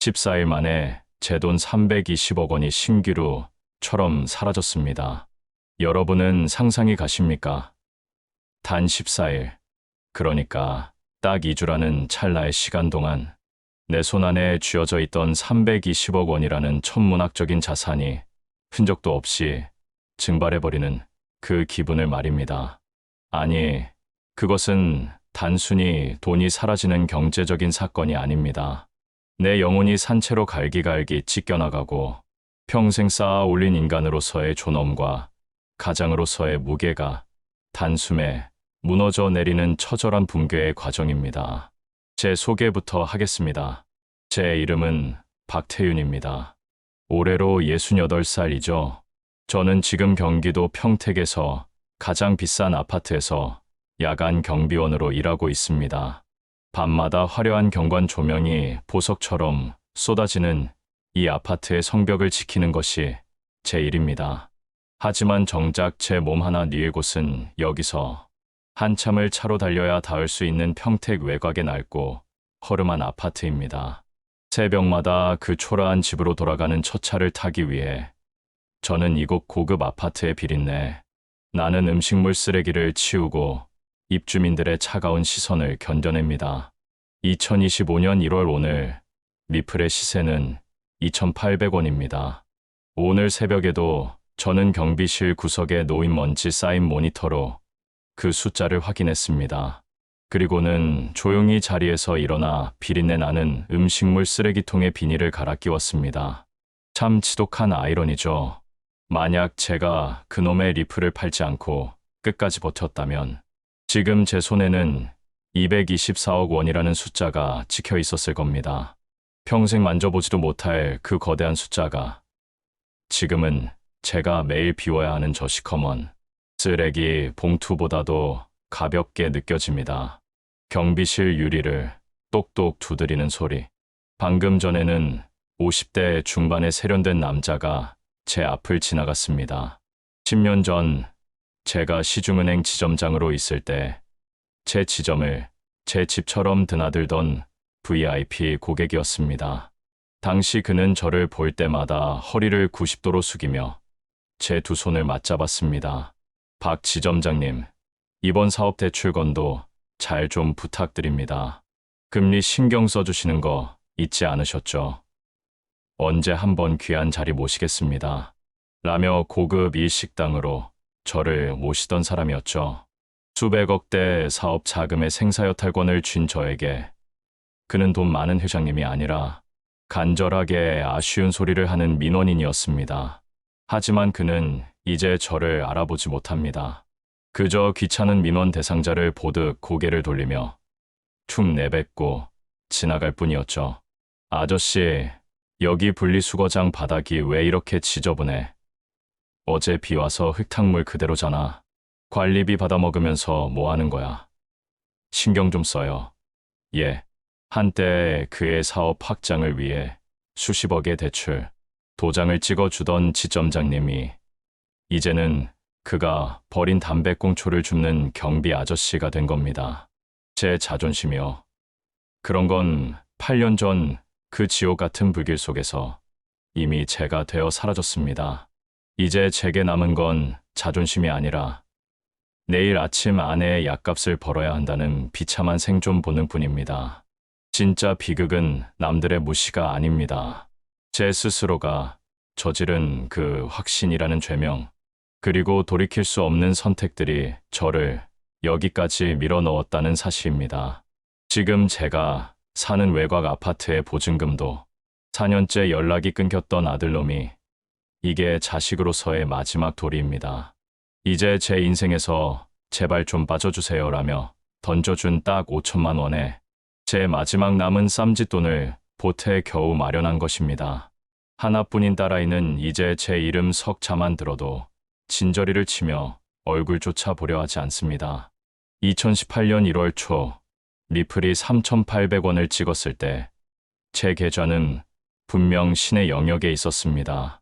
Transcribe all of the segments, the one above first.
14일 만에 제 돈 320억 원이 신기루처럼 사라졌습니다. 여러분은 상상이 가십니까? 단 14일. 그러니까 딱 2주라는 찰나의 시간 동안 내 손 안에 쥐어져 있던 320억 원이라는 천문학적인 자산이 흔적도 없이 증발해버리는 그 기분을 말입니다. 아니, 그것은 단순히 돈이 사라지는 경제적인 사건이 아닙니다. 내 영혼이 산채로 갈기갈기 찢겨나가고 평생 쌓아 올린 인간으로서의 존엄과 가장으로서의 무게가 단숨에 무너져 내리는 처절한 붕괴의 과정입니다. 제 소개부터 하겠습니다. 제 이름은 박태윤입니다. 올해로 68살이죠. 저는 지금 경기도 평택에서 가장 비싼 아파트에서 야간 경비원으로 일하고 있습니다. 밤마다 화려한 경관 조명이 보석처럼 쏟아지는 이 아파트의 성벽을 지키는 것이 제 일입니다. 하지만 정작 제 몸 하나 뉘의 곳은 여기서 한참을 차로 달려야 닿을 수 있는 평택 외곽의 낡고 허름한 아파트입니다. 새벽마다 그 초라한 집으로 돌아가는 첫 차를 타기 위해 저는 이곳 고급 아파트의 비린내, 나는 음식물 쓰레기를 치우고 입주민들의 차가운 시선을 견뎌냅니다. 2025년 1월 오늘 리플의 시세는 2,800원입니다. 오늘 새벽에도 저는 경비실 구석에 놓인 먼지 쌓인 모니터로 그 숫자를 확인했습니다. 그리고는 조용히 자리에서 일어나 비린내 나는 음식물 쓰레기통에 비닐을 갈아 끼웠습니다. 참 지독한 아이러니죠. 만약 제가 그놈의 리플을 팔지 않고 끝까지 버텼다면 지금 제 손에는 224억 원이라는 숫자가 찍혀 있었을 겁니다. 평생 만져보지도 못할 그 거대한 숫자가 지금은 제가 매일 비워야 하는 저 시커먼 쓰레기 봉투보다도 가볍게 느껴집니다. 경비실 유리를 똑똑 두드리는 소리. 방금 전에는 50대 중반의 세련된 남자가 제 앞을 지나갔습니다. 10년 전 제가 시중은행 지점장으로 있을 때 제 지점을 제 집처럼 드나들던 VIP 고객이었습니다. 당시 그는 저를 볼 때마다 허리를 90도로 숙이며 제 두 손을 맞잡았습니다. 박 지점장님, 이번 사업 대출 건도 잘 좀 부탁드립니다. 금리 신경 써주시는 거 잊지 않으셨죠? 언제 한번 귀한 자리 모시겠습니다. 라며 고급 일식당으로 저를 모시던 사람이었죠. 수백억대 사업 자금의 생사여탈권을 쥔 저에게 그는 돈 많은 회장님이 아니라 간절하게 아쉬운 소리를 하는 민원인이었습니다. 하지만 그는 이제 저를 알아보지 못합니다. 그저 귀찮은 민원 대상자를 보듯 고개를 돌리며 툭 내뱉고 지나갈 뿐이었죠. 아저씨, 여기 분리수거장 바닥이 왜 이렇게 지저분해? 어제 비 와서 흙탕물 그대로잖아. 관리비 받아 먹으면서 뭐 하는 거야? 신경 좀 써요. 예. 한때 그의 사업 확장을 위해 수십억의 대출, 도장을 찍어주던 지점장님이 이제는 그가 버린 담배꽁초를 줍는 경비 아저씨가 된 겁니다. 제 자존심이요. 그런 건 8년 전 그 지옥 같은 불길 속에서 이미 제가 되어 사라졌습니다. 이제 제게 남은 건 자존심이 아니라 내일 아침 아내의 약값을 벌어야 한다는 비참한 생존 본능뿐입니다. 진짜 비극은 남들의 무시가 아닙니다. 제 스스로가 저지른 그 확신이라는 죄명, 그리고 돌이킬 수 없는 선택들이 저를 여기까지 밀어 넣었다는 사실입니다. 지금 제가 사는 외곽 아파트의 보증금도 4년째 연락이 끊겼던 아들놈이 이게 자식으로서의 마지막 도리입니다. 이제 제 인생에서 제발 좀 빠져주세요 라며 던져준 딱 5천만 원에 제 마지막 남은 쌈짓돈을 보태에 겨우 마련한 것입니다. 하나뿐인 딸아이는 이제 제 이름 석자만 들어도 진저리를 치며 얼굴조차 보려 하지 않습니다. 2018년 1월 초 리플이 3,800원을 찍었을 때 제 계좌는 분명 신의 영역에 있었습니다.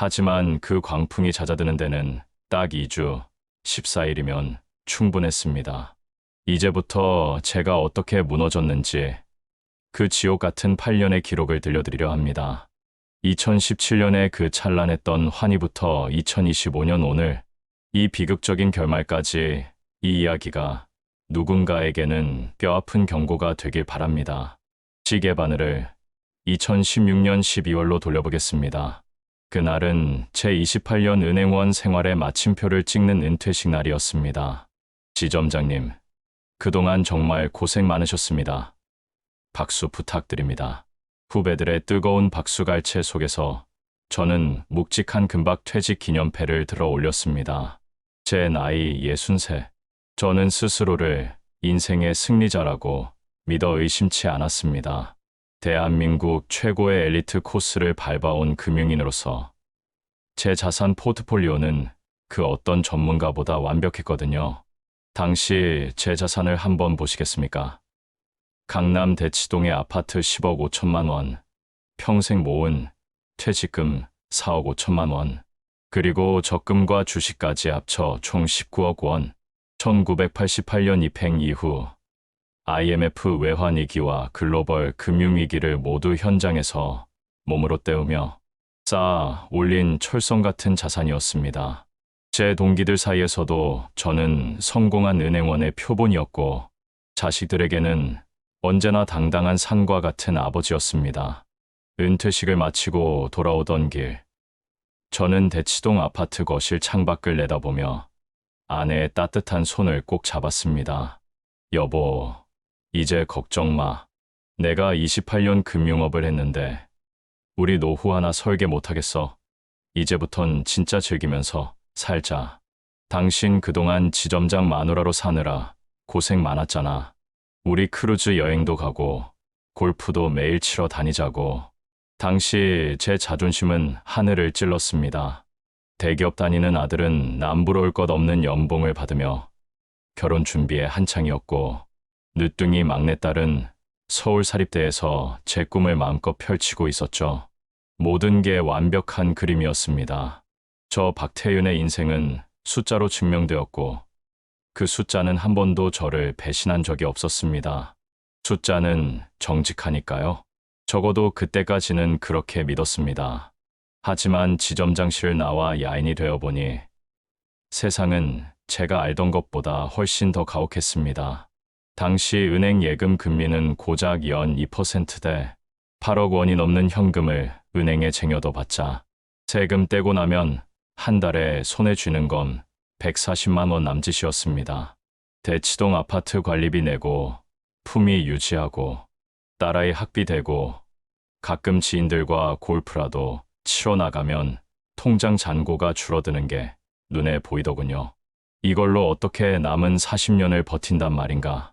하지만 그 광풍이 잦아드는 데는 딱 2주, 14일이면 충분했습니다. 이제부터 제가 어떻게 무너졌는지 그 지옥 같은 8년의 기록을 들려드리려 합니다. 2017년의 그 찬란했던 환희부터 2025년 오늘 이 비극적인 결말까지 이 이야기가 누군가에게는 뼈아픈 경고가 되길 바랍니다. 시계 바늘을 2016년 12월로 돌려보겠습니다. 그날은 제 28년 은행원 생활의 마침표를 찍는 은퇴식 날이었습니다. 지점장님, 그동안 정말 고생 많으셨습니다. 박수 부탁드립니다. 후배들의 뜨거운 박수갈채 속에서 저는 묵직한 금박 퇴직 기념패를 들어 올렸습니다. 제 나이 63. 저는 스스로를 인생의 승리자라고 믿어 의심치 않았습니다. 대한민국 최고의 엘리트 코스를 밟아온 금융인으로서 제 자산 포트폴리오는 그 어떤 전문가보다 완벽했거든요. 당시 제 자산을 한번 보시겠습니까? 강남 대치동의 아파트 10억 5천만 원, 평생 모은 퇴직금 4억 5천만 원, 그리고 적금과 주식까지 합쳐 총 19억 원. 1988년 입행 이후 IMF 외환위기와 글로벌 금융위기를 모두 현장에서 몸으로 때우며 쌓아 올린 철성 같은 자산이었습니다. 제 동기들 사이에서도 저는 성공한 은행원의 표본이었고 자식들에게는 언제나 당당한 산과 같은 아버지였습니다. 은퇴식을 마치고 돌아오던 길, 저는 대치동 아파트 거실 창밖을 내다보며 아내의 따뜻한 손을 꼭 잡았습니다. 여보, 이제 걱정 마. 내가 28년 금융업을 했는데 우리 노후 하나 설계 못하겠어. 이제부턴 진짜 즐기면서 살자. 당신 그동안 지점장 마누라로 사느라 고생 많았잖아. 우리 크루즈 여행도 가고 골프도 매일 치러 다니자고. 당시 제 자존심은 하늘을 찔렀습니다. 대기업 다니는 아들은 남부러울 것 없는 연봉을 받으며 결혼 준비에 한창이었고 늦둥이 막내딸은 서울사립대에서 제 꿈을 마음껏 펼치고 있었죠. 모든 게 완벽한 그림이었습니다. 저 박태윤의 인생은 숫자로 증명되었고 그 숫자는 한 번도 저를 배신한 적이 없었습니다. 숫자는 정직하니까요. 적어도 그때까지는 그렇게 믿었습니다. 하지만 지점장실 나와 야인이 되어 보니 세상은 제가 알던 것보다 훨씬 더 가혹했습니다. 당시 은행 예금 금리는 고작 연 2%대 8억 원이 넘는 현금을 은행에 쟁여둬 봤자 세금 떼고 나면 한 달에 손에 쥐는 건 140만 원 남짓이었습니다. 대치동 아파트 관리비 내고 품위 유지하고 딸아이 학비 대고 가끔 지인들과 골프라도 치러 나가면 통장 잔고가 줄어드는 게 눈에 보이더군요. 이걸로 어떻게 남은 40년을 버틴단 말인가.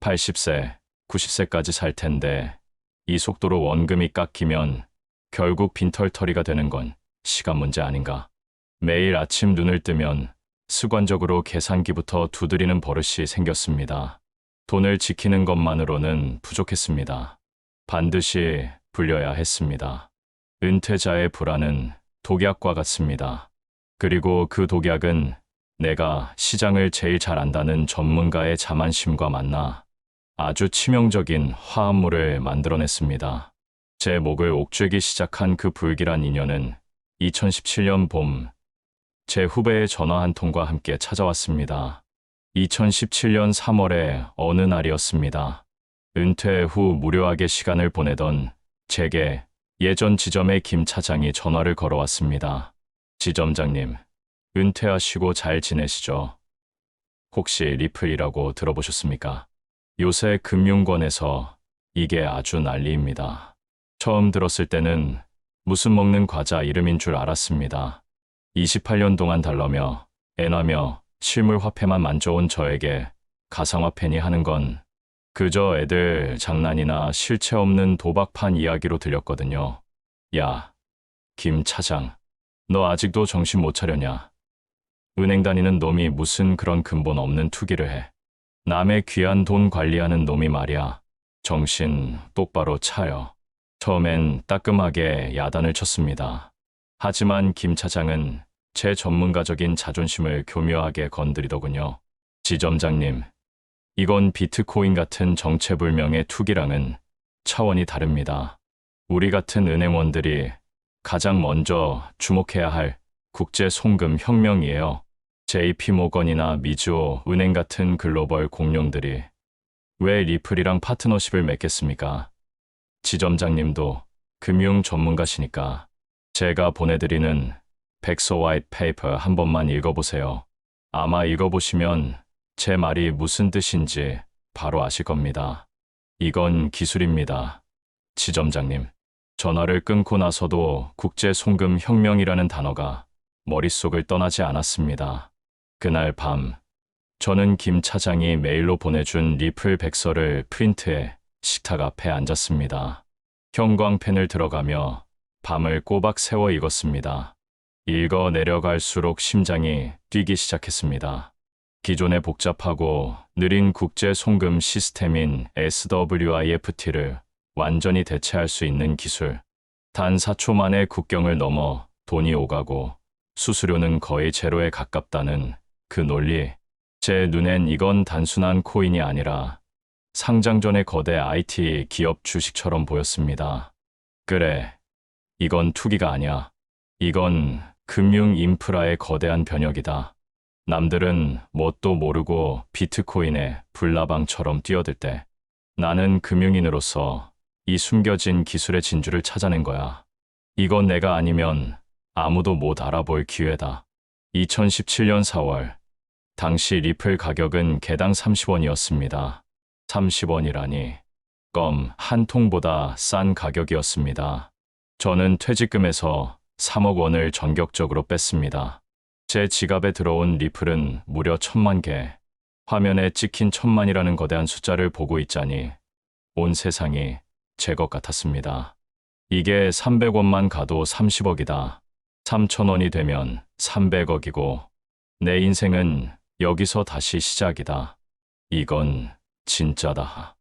80세, 90세까지 살 텐데 이 속도로 원금이 깎이면 결국 빈털터리가 되는 건 시간 문제 아닌가. 매일 아침 눈을 뜨면 습관적으로 계산기부터 두드리는 버릇이 생겼습니다. 돈을 지키는 것만으로는 부족했습니다. 반드시 불려야 했습니다. 은퇴자의 불안은 독약과 같습니다. 그리고 그 독약은 내가 시장을 제일 잘 안다는 전문가의 자만심과 만나 아주 치명적인 화합물을 만들어냈습니다. 제 목을 옥죄기 시작한 그 불길한 인연은 2017년 봄, 제 후배의 전화 한 통과 함께 찾아왔습니다. 2017년 3월의 어느 날이었습니다. 은퇴 후 무료하게 시간을 보내던 제게 예전 지점의 김 차장이 전화를 걸어왔습니다. 지점장님, 은퇴하시고 잘 지내시죠? 혹시 리플이라고 들어보셨습니까? 요새 금융권에서 이게 아주 난리입니다. 처음 들었을 때는 무슨 먹는 과자 이름인 줄 알았습니다. 28년 동안 달러며 엔화며 실물 화폐만 만져온 저에게 가상화폐니 하는 건 그저 애들 장난이나 실체 없는 도박판 이야기로 들렸거든요. 야, 김 차장, 너 아직도 정신 못 차렸냐? 은행 다니는 놈이 무슨 그런 근본 없는 투기를 해. 남의 귀한 돈 관리하는 놈이 말이야. 정신 똑바로 차요. 처음엔 따끔하게 야단을 쳤습니다. 하지만 김 차장은 제 전문가적인 자존심을 교묘하게 건드리더군요. 지점장님, 이건 비트코인 같은 정체불명의 투기랑은 차원이 다릅니다. 우리 같은 은행원들이 가장 먼저 주목해야 할 국제 송금 혁명이에요. JP 모건이나 미주오 은행 같은 글로벌 공룡들이 왜 리플이랑 파트너십을 맺겠습니까? 지점장님도 금융 전문가시니까 제가 보내드리는 백서 화이트 페이퍼 한 번만 읽어보세요. 아마 읽어보시면 제 말이 무슨 뜻인지 바로 아실 겁니다. 이건 기술입니다. 지점장님. 전화를 끊고 나서도 국제 송금 혁명이라는 단어가 머릿속을 떠나지 않았습니다. 그날 밤, 저는 김 차장이 메일로 보내준 리플 백서를 프린트해 식탁 앞에 앉았습니다. 형광펜을 들어가며 밤을 꼬박 세워 읽었습니다. 읽어 내려갈수록 심장이 뛰기 시작했습니다. 기존의 복잡하고 느린 국제 송금 시스템인 SWIFT를 완전히 대체할 수 있는 기술. 단 4초 만에 국경을 넘어 돈이 오가고 수수료는 거의 제로에 가깝다는 그 논리. 제 눈엔 이건 단순한 코인이 아니라 상장 전의 거대 IT 기업 주식처럼 보였습니다. 그래. 이건 투기가 아니야. 이건 금융 인프라의 거대한 변혁이다. 남들은 뭣도 모르고 비트코인에 불나방처럼 뛰어들 때 나는 금융인으로서 이 숨겨진 기술의 진주를 찾아낸 거야. 이건 내가 아니면 아무도 못 알아볼 기회다. 2017년 4월, 당시 리플 가격은 개당 30원이었습니다. 30원이라니, 껌 한 통보다 싼 가격이었습니다. 저는 퇴직금에서 3억 원을 전격적으로 뺐습니다. 제 지갑에 들어온 리플은 무려 천만 개. 화면에 찍힌 천만이라는 거대한 숫자를 보고 있자니 온 세상이 제 것 같았습니다. 이게 300원만 가도 30억이다. 3천원이 되면 300억이고 내 인생은 여기서 다시 시작이다. 이건 진짜다.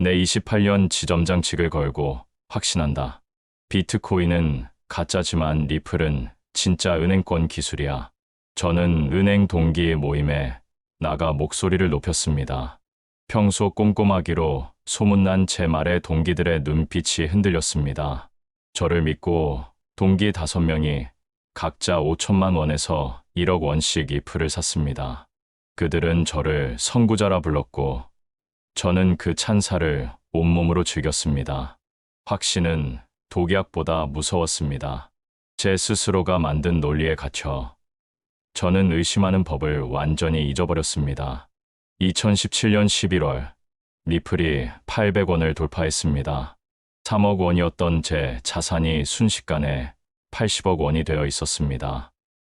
내 28년 지점장직을 걸고 확신한다. 비트코인은 가짜지만 리플은 진짜 은행권 기술이야. 저는 은행 동기 모임에 나가 목소리를 높였습니다. 평소 꼼꼼하기로 소문난 제 말에 동기들의 눈빛이 흔들렸습니다. 저를 믿고 동기 다섯 명이 각자 5천만 원에서 1억 원씩 이프를 샀습니다. 그들은 저를 선구자라 불렀고 저는 그 찬사를 온몸으로 즐겼습니다. 확신은 독약보다 무서웠습니다. 제 스스로가 만든 논리에 갇혀 저는 의심하는 법을 완전히 잊어버렸습니다. 2017년 11월 리플이 800원을 돌파했습니다. 3억 원이었던 제 자산이 순식간에 80억 원이 되어 있었습니다.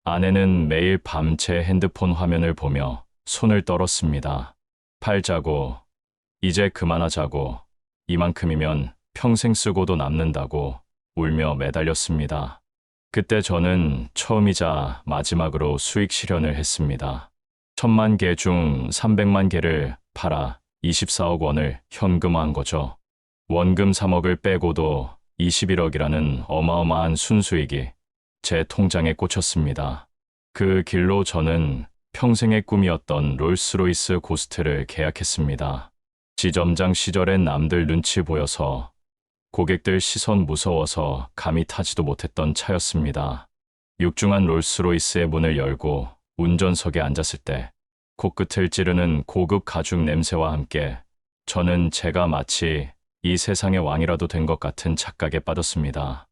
아내는 매일 밤제 핸드폰 화면을 보며 손을 떨었습니다. 팔자고, 이제 그만하자고, 이만큼이면 평생 쓰고도 남는다고 울며 매달렸습니다. 그때 저는 처음이자 마지막으로 수익 실현을 했습니다. 천만 개 중 300만 개를 팔아 24억 원을 현금화한 거죠. 원금 3억을 빼고도 21억이라는 어마어마한 순수익이 제 통장에 꽂혔습니다. 그 길로 저는 평생의 꿈이었던 롤스로이스 고스트를 계약했습니다. 지점장 시절엔 남들 눈치 보여서 고객들 시선 무서워서 감히 타지도 못했던 차였습니다. 육중한 롤스로이스의 문을 열고 운전석에 앉았을 때 코끝을 찌르는 고급 가죽 냄새와 함께 저는 제가 마치 이 세상의 왕이라도 된 것 같은 착각에 빠졌습니다.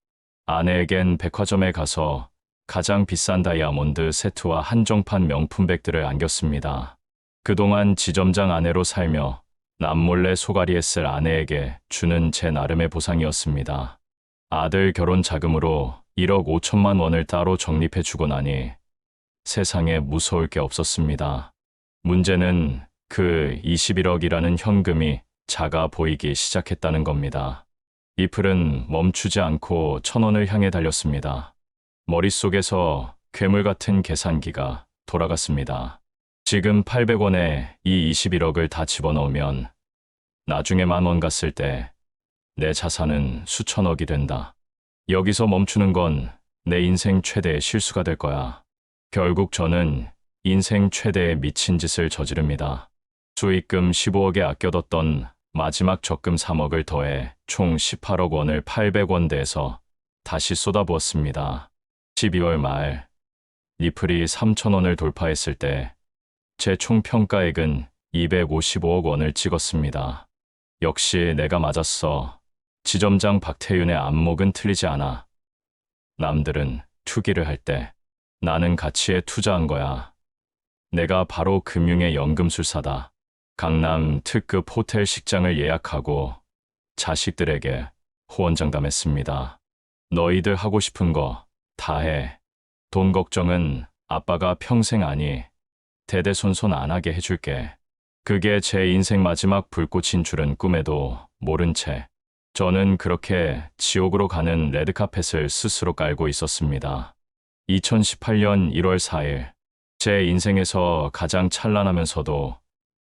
아내에겐 백화점에 가서 가장 비싼 다이아몬드 세트와 한정판 명품백들을 안겼습니다. 그동안 지점장 아내로 살며 남몰래 소가리했을 아내에게 주는 제 나름의 보상이었습니다. 아들 결혼 자금으로 1억 5천만 원을 따로 적립해 주고 나니 세상에 무서울 게 없었습니다. 문제는 그 21억이라는 현금이 작아 보이기 시작했다는 겁니다. 이플은 멈추지 않고 천 원을 향해 달렸습니다. 머릿속에서 괴물 같은 계산기가 돌아갔습니다. 지금 800원에 이 21억을 다 집어넣으면 나중에 만원 갔을 때 내 자산은 수천억이 된다. 여기서 멈추는 건 내 인생 최대의 실수가 될 거야. 결국 저는 인생 최대의 미친 짓을 저지릅니다. 수익금 15억에 아껴뒀던 마지막 적금 3억을 더해 총 18억 원을 800원 대에서 다시 쏟아부었습니다. 12월 말 리플이 3천 원을 돌파했을 때 제 총 평가액은 255억 원을 찍었습니다. 역시 내가 맞았어. 지점장 박태윤의 안목은 틀리지 않아. 남들은 투기를 할 때 나는 가치에 투자한 거야. 내가 바로 금융의 연금술사다. 강남 특급 호텔 식장을 예약하고 자식들에게 호언장담했습니다. 너희들 하고 싶은 거 다 해. 돈 걱정은 아빠가 평생 아니 대대손손 안 하게 해줄게. 그게 제 인생 마지막 불꽃인 줄은 꿈에도 모른 채 저는 그렇게 지옥으로 가는 레드카펫을 스스로 깔고 있었습니다. 2018년 1월 4일 제 인생에서 가장 찬란하면서도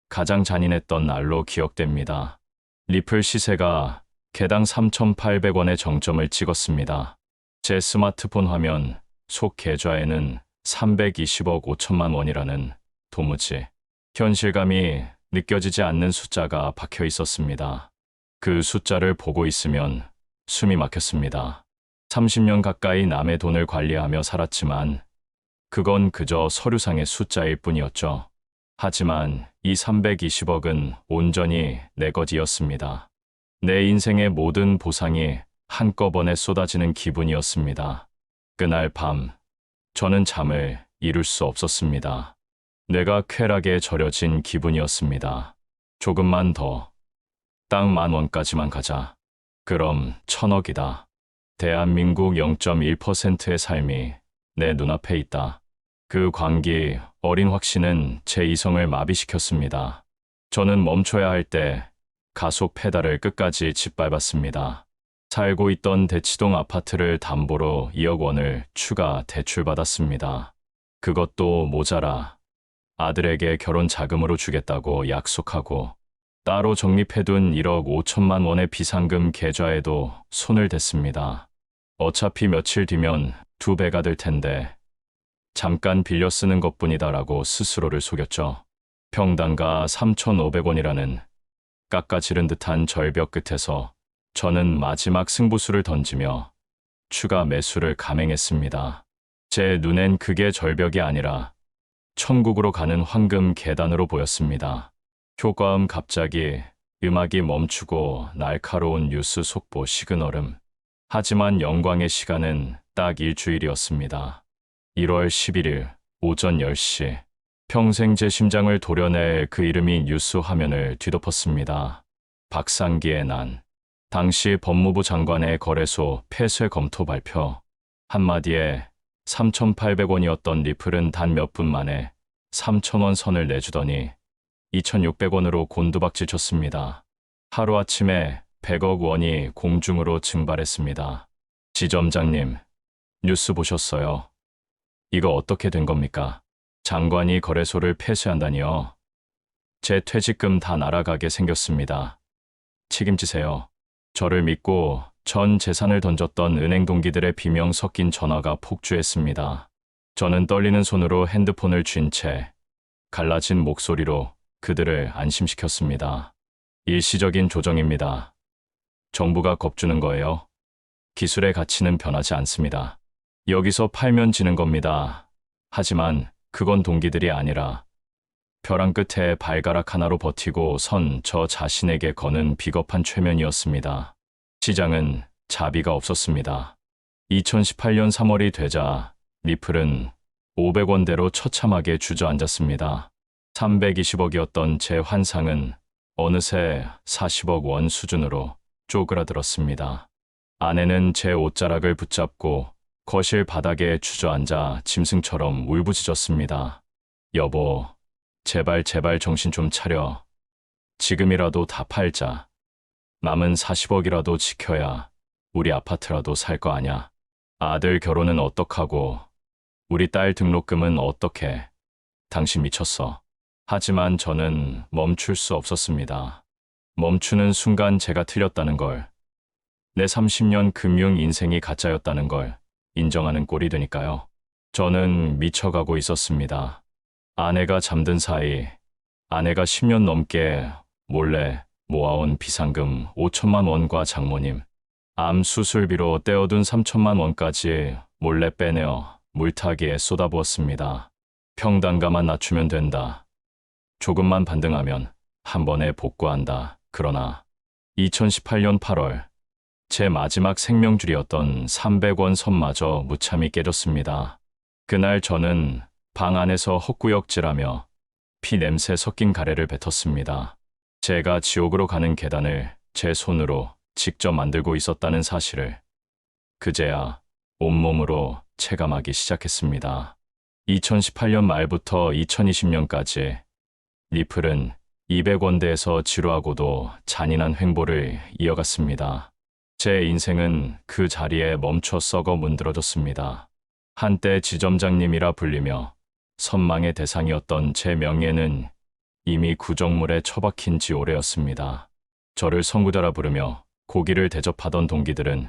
가장 잔인했던 날로 기억됩니다. 리플 시세가 개당 3,800원의 정점을 찍었습니다. 제 스마트폰 화면 속 계좌에는 320억 5천만 원이라는 도무지 현실감이 느껴지지 않는 숫자가 박혀 있었습니다. 그 숫자를 보고 있으면 숨이 막혔습니다. 30년 가까이 남의 돈을 관리하며 살았지만 그건 그저 서류상의 숫자일 뿐이었죠. 하지만 이 320억은 온전히 내 것이었습니다. 내 인생의 모든 보상이 한꺼번에 쏟아지는 기분이었습니다. 그날 밤, 저는 잠을 이룰 수 없었습니다. 뇌가 쾌락에 절여진 기분이었습니다. 조금만 더. 땅만 원까지만 가자. 그럼 천억이다. 대한민국 0.1%의 삶이 내 눈앞에 있다. 그 광기, 어린 확신은 제 이성을 마비시켰습니다. 저는 멈춰야 할 때 가속 페달을 끝까지 짓밟았습니다. 살고 있던 대치동 아파트를 담보로 2억 원을 추가 대출받았습니다. 그것도 모자라 아들에게 결혼 자금으로 주겠다고 약속하고 따로 적립해둔 1억 5천만 원의 비상금 계좌에도 손을 댔습니다. 어차피 며칠 뒤면 두 배가 될 텐데 잠깐 빌려 쓰는 것뿐이다라고 스스로를 속였죠. 평당가 3,500원이라는 깎아지른 듯한 절벽 끝에서 저는 마지막 승부수를 던지며 추가 매수를 감행했습니다. 제 눈엔 그게 절벽이 아니라 천국으로 가는 황금 계단으로 보였습니다. 효과음 갑자기 음악이 멈추고 날카로운 뉴스 속보 시그널음. 하지만 영광의 시간은 딱 일주일이었습니다. 1월 11일 오전 10시. 평생 제 심장을 도려낼 그 이름이 뉴스 화면을 뒤덮었습니다. 박상기의 난. 당시 법무부 장관의 거래소 폐쇄 검토 발표. 한마디에 3,800원이었던 리플은 단 몇 분 만에 3,000원 선을 내주더니 2,600원으로 곤두박질 쳤습니다. 하루아침에 100억 원이 공중으로 증발했습니다. 지점장님, 뉴스 보셨어요? 이거 어떻게 된 겁니까? 장관이 거래소를 폐쇄한다니요. 제 퇴직금 다 날아가게 생겼습니다. 책임지세요. 저를 믿고 전 재산을 던졌던 은행 동기들의 비명 섞인 전화가 폭주했습니다. 저는 떨리는 손으로 핸드폰을 쥔 채 갈라진 목소리로 그들을 안심시켰습니다. 일시적인 조정입니다. 정부가 겁주는 거예요. 기술의 가치는 변하지 않습니다. 여기서 팔면 지는 겁니다. 하지만 그건 동기들이 아니라 벼랑 끝에 발가락 하나로 버티고 선 저 자신에게 거는 비겁한 최면이었습니다. 시장은 자비가 없었습니다. 2018년 3월이 되자 리플은 500원대로 처참하게 주저앉았습니다. 320억이었던 제 환상은 어느새 40억 원 수준으로 쪼그라들었습니다. 아내는 제 옷자락을 붙잡고 거실 바닥에 주저앉아 짐승처럼 울부짖었습니다. 여보, 제발 제발 정신 좀 차려. 지금이라도 다 팔자. 남은 40억이라도 지켜야 우리 아파트라도 살 거 아냐. 아들 결혼은 어떡하고 우리 딸 등록금은 어떻게. 당신 미쳤어. 하지만 저는 멈출 수 없었습니다. 멈추는 순간 제가 틀렸다는 걸. 내 30년 금융 인생이 가짜였다는 걸 인정하는 꼴이 되니까요. 저는 미쳐가고 있었습니다. 아내가 잠든 사이 아내가 10년 넘게 몰래 모아온 비상금 5천만 원과 장모님, 암 수술비로 떼어둔 3천만 원까지 몰래 빼내어 물타기에 쏟아부었습니다. 평단가만 낮추면 된다. 조금만 반등하면 한 번에 복구한다. 그러나 2018년 8월 제 마지막 생명줄이었던 300원 선마저 무참히 깨졌습니다. 그날 저는 방 안에서 헛구역질하며 피 냄새 섞인 가래를 뱉었습니다. 제가 지옥으로 가는 계단을 제 손으로 직접 만들고 있었다는 사실을 그제야 온몸으로 체감하기 시작했습니다. 2018년 말부터 2020년까지 리플은 200원대에서 지루하고도 잔인한 횡보를 이어갔습니다. 제 인생은 그 자리에 멈춰 썩어 문드러졌습니다. 한때 지점장님이라 불리며 선망의 대상이었던 제 명예는 이미 구정물에 처박힌 지 오래였습니다. 저를 선구자라 부르며 고기를 대접하던 동기들은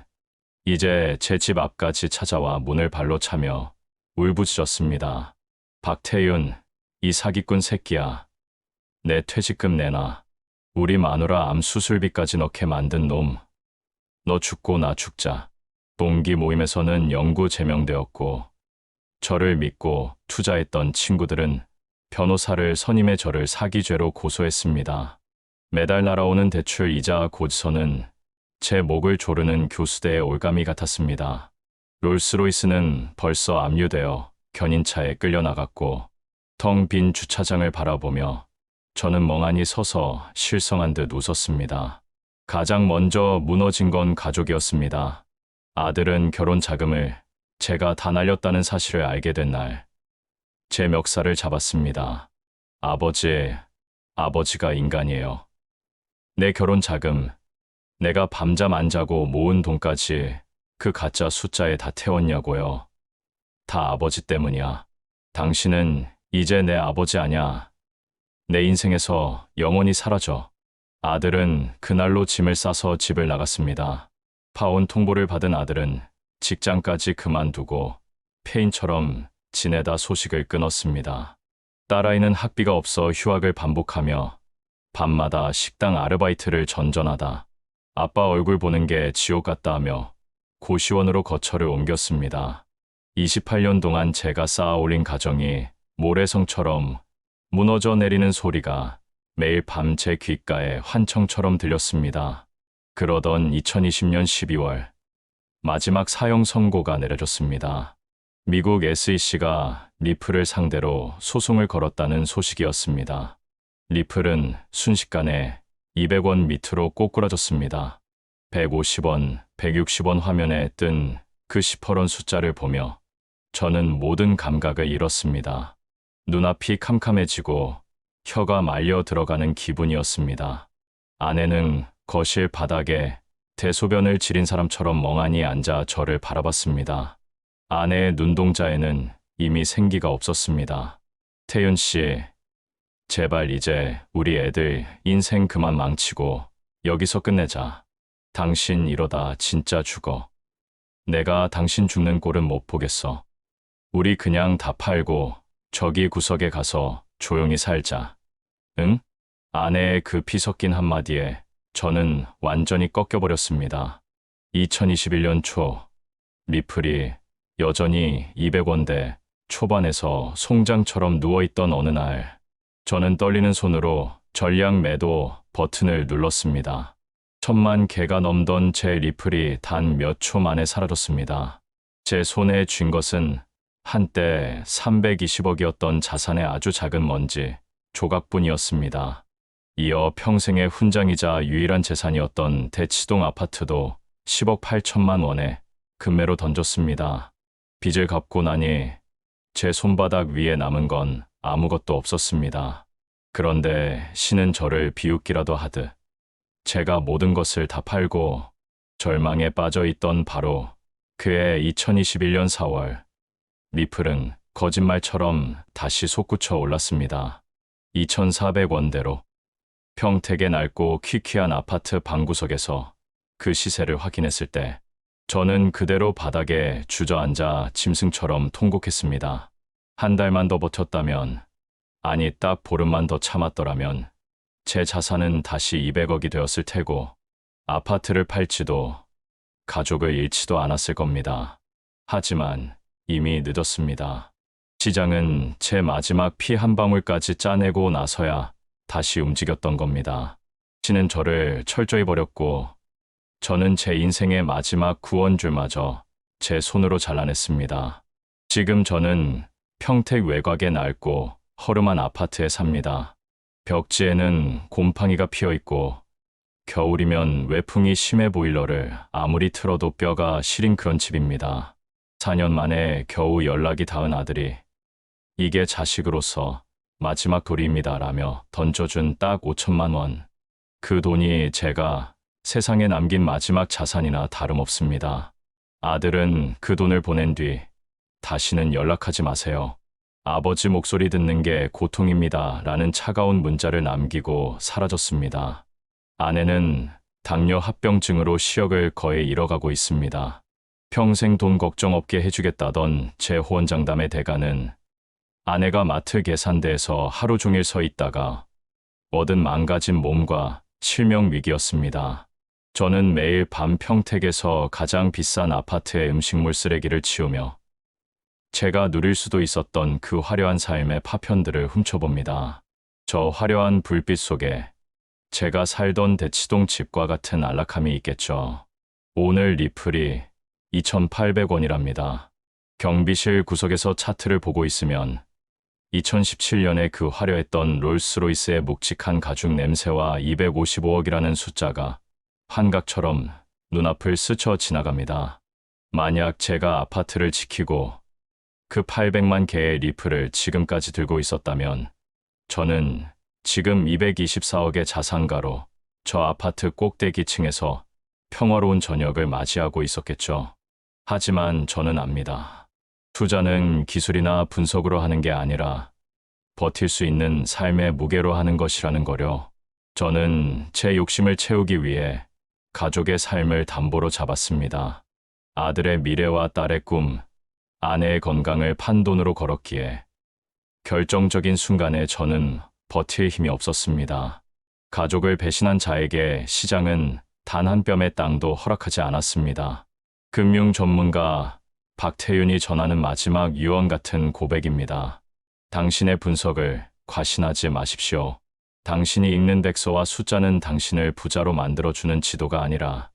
이제 제 집 앞까지 찾아와 문을 발로 차며 울부짖었습니다. 박태윤, 이 사기꾼 새끼야. 내 퇴직금 내놔. 우리 마누라 암 수술비까지 넣게 만든 놈. 너 죽고 나 죽자. 동기 모임에서는 영구 제명되었고, 저를 믿고 투자했던 친구들은 변호사를 선임해 저를 사기죄로 고소했습니다. 매달 날아오는 대출 이자 고지서는 제 목을 조르는 교수대의 올가미 같았습니다. 롤스로이스는 벌써 압류되어 견인차에 끌려나갔고 텅 빈 주차장을 바라보며 저는 멍하니 서서 실성한 듯 웃었습니다. 가장 먼저 무너진 건 가족이었습니다. 아들은 결혼 자금을 제가 다 날렸다는 사실을 알게 된 날, 제 멱살을 잡았습니다. 아버지, 아버지가 인간이에요. 내 결혼 자금, 내가 밤잠 안 자고 모은 돈까지 그 가짜 숫자에 다 태웠냐고요. 다 아버지 때문이야. 당신은 이제 내 아버지 아냐. 내 인생에서 영원히 사라져. 아들은 그날로 짐을 싸서 집을 나갔습니다. 파온 통보를 받은 아들은 직장까지 그만두고 폐인처럼 지내다 소식을 끊었습니다. 딸아이는 학비가 없어 휴학을 반복하며 밤마다 식당 아르바이트를 전전하다 아빠 얼굴 보는 게 지옥 같다 하며 고시원으로 거처를 옮겼습니다. 28년 동안 제가 쌓아 올린 가정이 모래성처럼 무너져 내리는 소리가 매일 밤 제 귓가에 환청처럼 들렸습니다. 그러던 2020년 12월 마지막 사형 선고가 내려졌습니다. 미국 SEC가 리플을 상대로 소송을 걸었다는 소식이었습니다. 리플은 순식간에 200원 밑으로 꼬꾸라졌습니다. 150원, 160원 화면에 뜬그 시퍼런 숫자를 보며 저는 모든 감각을 잃었습니다. 눈앞이 캄캄해지고 혀가 말려 들어가는 기분이었습니다. 아내는 거실 바닥에 대소변을 지린 사람처럼 멍하니 앉아 저를 바라봤습니다. 아내의 눈동자에는 이미 생기가 없었습니다. 태윤 씨, 제발 이제 우리 애들 인생 그만 망치고 여기서 끝내자. 당신 이러다 진짜 죽어. 내가 당신 죽는 꼴은 못 보겠어. 우리 그냥 다 팔고 저기 구석에 가서 조용히 살자. 응? 아내의 그 피 섞인 한마디에 저는 완전히 꺾여버렸습니다. 2021년 초, 리플이 여전히 200원대 초반에서 송장처럼 누워있던 어느 날, 저는 떨리는 손으로 전량 매도 버튼을 눌렀습니다. 천만 개가 넘던 제 리플이 단 몇 초 만에 사라졌습니다. 제 손에 쥔 것은 한때 320억이었던 자산의 아주 작은 먼지 조각뿐이었습니다. 이어 평생의 훈장이자 유일한 재산이었던 대치동 아파트도 10억 8천만 원에 금매로 던졌습니다. 빚을 갚고 나니 제 손바닥 위에 남은 건 아무것도 없었습니다. 그런데 신은 저를 비웃기라도 하듯 제가 모든 것을 다 팔고 절망에 빠져 있던 바로 그해 2021년 4월 리플은 거짓말처럼 다시 솟구쳐 올랐습니다. 2,400원대로 평택의 낡고 퀴퀴한 아파트 방구석에서 그 시세를 확인했을 때 저는 그대로 바닥에 주저앉아 짐승처럼 통곡했습니다. 한 달만 더 버텼다면, 아니 딱 보름만 더 참았더라면 제 자산은 다시 200억이 되었을 테고 아파트를 팔지도 가족을 잃지도 않았을 겁니다. 하지만 이미 늦었습니다. 시장은 제 마지막 피 한 방울까지 짜내고 나서야 다시 움직였던 겁니다. 씨는 저를 철저히 버렸고 저는 제 인생의 마지막 구원줄마저 제 손으로 잘라냈습니다. 지금 저는 평택 외곽의 낡고 허름한 아파트에 삽니다. 벽지에는 곰팡이가 피어 있고 겨울이면 외풍이 심해 보일러를 아무리 틀어도 뼈가 시린 그런 집입니다. 4년 만에 겨우 연락이 닿은 아들이 이게 자식으로서 마지막 돌입니다 라며 던져준 딱 5천만 원. 그 돈이 제가 세상에 남긴 마지막 자산이나 다름없습니다. 아들은 그 돈을 보낸 뒤 다시는 연락하지 마세요. 아버지 목소리 듣는 게 고통입니다. 라는 차가운 문자를 남기고 사라졌습니다. 아내는 당뇨 합병증으로 시력을 거의 잃어가고 있습니다. 평생 돈 걱정 없게 해주겠다던 제 호언장담의 대가는 아내가 마트 계산대에서 하루 종일 서 있다가 얻은 망가진 몸과 실명 위기였습니다. 저는 매일 밤 평택에서 가장 비싼 아파트의 음식물 쓰레기를 치우며 제가 누릴 수도 있었던 그 화려한 삶의 파편들을 훔쳐봅니다. 저 화려한 불빛 속에 제가 살던 대치동 집과 같은 안락함이 있겠죠. 오늘 리플이 2,800원이랍니다. 경비실 구석에서 차트를 보고 있으면 2017년에 그 화려했던 롤스로이스의 묵직한 가죽 냄새와 255억이라는 숫자가 환각처럼 눈앞을 스쳐 지나갑니다. 만약 제가 아파트를 지키고 그 800만 개의 리플을 지금까지 들고 있었다면 저는 지금 224억의 자산가로 저 아파트 꼭대기층에서 평화로운 저녁을 맞이하고 있었겠죠. 하지만 저는 압니다. 투자는 기술이나 분석으로 하는 게 아니라 버틸 수 있는 삶의 무게로 하는 것이라는 거려. 저는 제 욕심을 채우기 위해 가족의 삶을 담보로 잡았습니다. 아들의 미래와 딸의 꿈, 아내의 건강을 판돈으로 걸었기에 결정적인 순간에 저는 버틸 힘이 없었습니다. 가족을 배신한 자에게 시장은 단 한 뼘의 땅도 허락하지 않았습니다. 금융 전문가 박태윤이 전하는 마지막 유언 같은 고백입니다. 당신의 분석을 과신하지 마십시오. 당신이 읽는 백서와 숫자는 당신을 부자로 만들어주는 지도가 아니라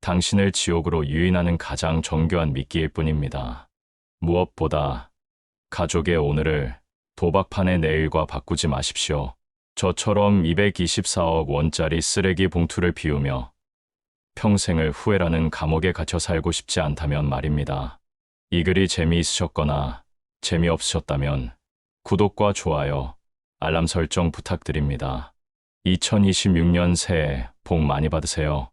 당신을 지옥으로 유인하는 가장 정교한 미끼일 뿐입니다. 무엇보다 가족의 오늘을 도박판의 내일과 바꾸지 마십시오. 저처럼 224억 원짜리 쓰레기 봉투를 비우며 평생을 후회라는 감옥에 갇혀 살고 싶지 않다면 말입니다. 이 글이 재미있으셨거나 재미없으셨다면 구독과 좋아요, 알람 설정 부탁드립니다. 2026년 새해 복 많이 받으세요.